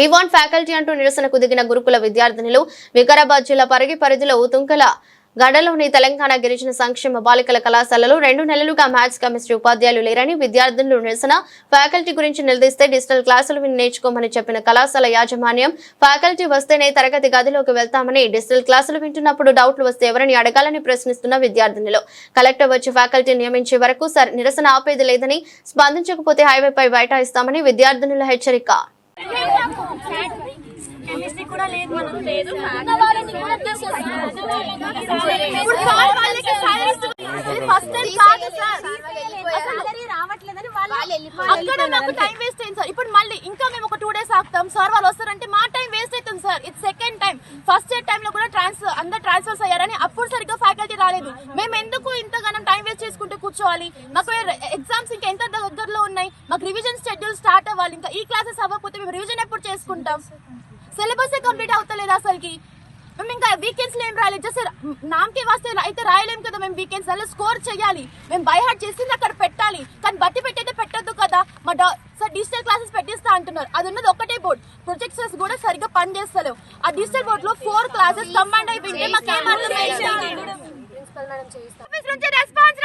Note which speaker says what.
Speaker 1: Devon faculty అంటూ నిరసనకు దిగిన గురుకుల విద్యార్థినులు వికారాబాద్ జిల్లా పరిగి పరిధిలో తుంకల గడలోని తెలంగాణ గిరిజన సంక్షేమ బాలికల కళాశాలలో రెండు నెలలుగా మ్యాథ్స్ కెమిస్ట్రీ ఉపాధ్యాయులు లేరని విద్యార్థులు నిరసన. ఫ్యాకల్టీ గురించి నిలదీస్తే డిజిటల్ క్లాసులు విని నేర్చుకోమని చెప్పిన కళాశాల యాజమాన్యం ఫ్యాకల్టీ వస్తేనే తరగతి గదిలోకి వెళ్తామని డిజిటల్ క్లాసులు వింటున్నప్పుడు డౌట్లు వస్తే ఎవరిని అడగాలని ప్రశ్నిస్తున్న విద్యార్థినులు. కలెక్టర్ వచ్చి ఫ్యాకల్టీ నియమించే వరకు నిరసన ఆపేది లేదని స్పందించకపోతే హైవేపై బైఠాయిస్తామని విద్యార్థినుల హెచ్చరిక.
Speaker 2: లేదు
Speaker 3: కాదు రావట్లేదని అక్కడ టైం వేస్ట్ అయింది సార్. ఇప్పుడు మళ్ళీ ఇంకా మేము ఒక టూ డేస్ ఆగుతాం. సార్ వాళ్ళు వస్తారంటే మా టైం వేస్ట్ అవుతుంది సార్. ఇది second time first year time లో కూడా ట్రాన్స్ఫర్ అందరు ట్రాన్స్ఫర్స్ అయ్యారని అప్పుడు సరిగ్గా ఫ్యాకల్టీ రాలేదు. మేము ఎందుకు ఇంతగానం టైం వేస్ట్ చేసుకుంటూ కూర్చోవాలి? మాకు ఎగ్జామ్స్ ఇంకా ఎంత దగ్గరలో ఉన్నాయి? మాకు రివిజన్ షెడ్యూల్ స్టార్ట్ అవ్వాలి. ఇంకా ఈ క్లాసెస్ అవ్వకపోతే మేము రివిజన్ ఎప్పుడు చేసుకుంటాం? సిలబస్ కంప్లీట్ అవుతలేదు అసలుకి మేము ఇంకా వీకెండ్స్లో ఏం రాయలేదు జస్ట్ నామకే వాస్తే అయితే రాయలేం కదా మేము వీకెండ్స్ అలా స్కోర్ చేయాలి మేము బై హార్ట్ చేసింది అక్కడ పెట్టాలి కానీ బట్టి పెట్టయితే పెట్టద్దు కదా మా డా సార్ డిజిటల్ క్లాసెస్ పెట్టిస్తా అంటున్నారు అది ఉన్నది ఒకటే బోర్డ్ ప్రొజెక్టర్స్ కూడా సరిగ్గా పని చేస్తలేవు ఆ డిజిటల్ బోర్డ్లో ఫోర్ క్లాసెస్ కంబైండ్ అయిపోయింది మాకేం అర్థం ఆఫీస్ నుంచి రెస్పాన్స్